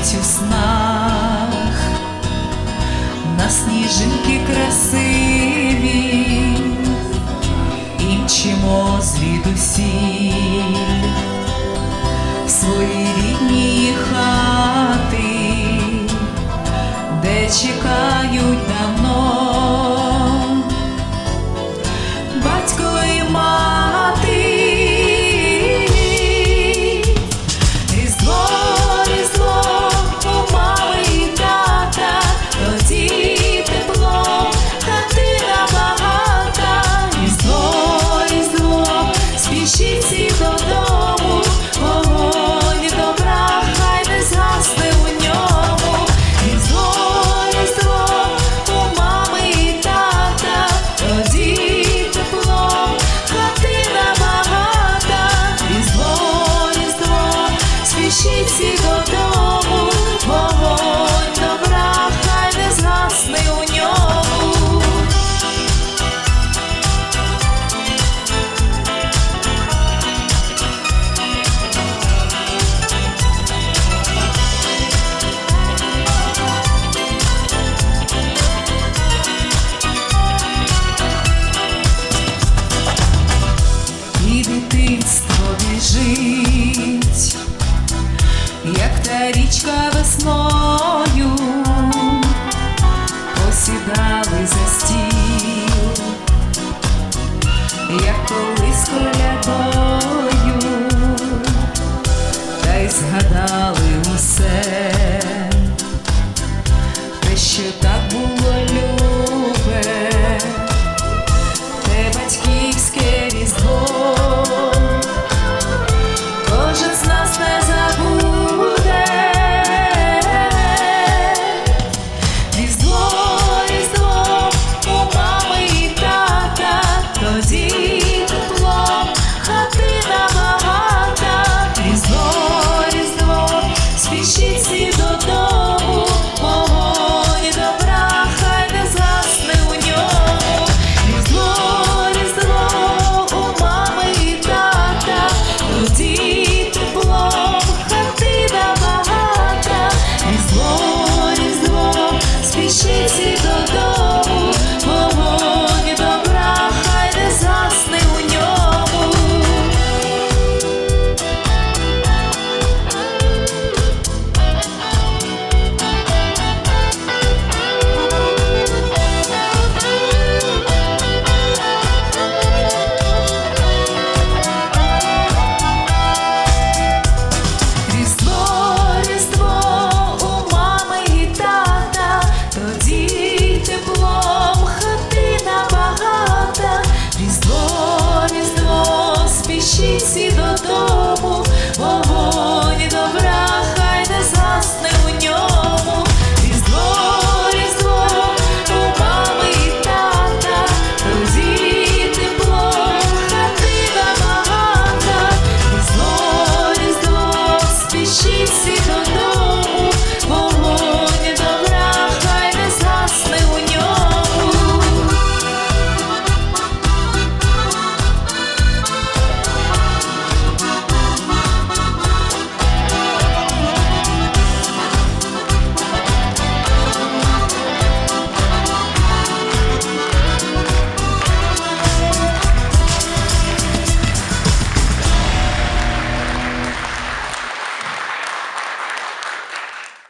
Ніч у снах на сніжинки красиві, і мчимо звідусі свої рідні. як та річка весною, посідали за стіл, як колись колядою. justiça do doutor.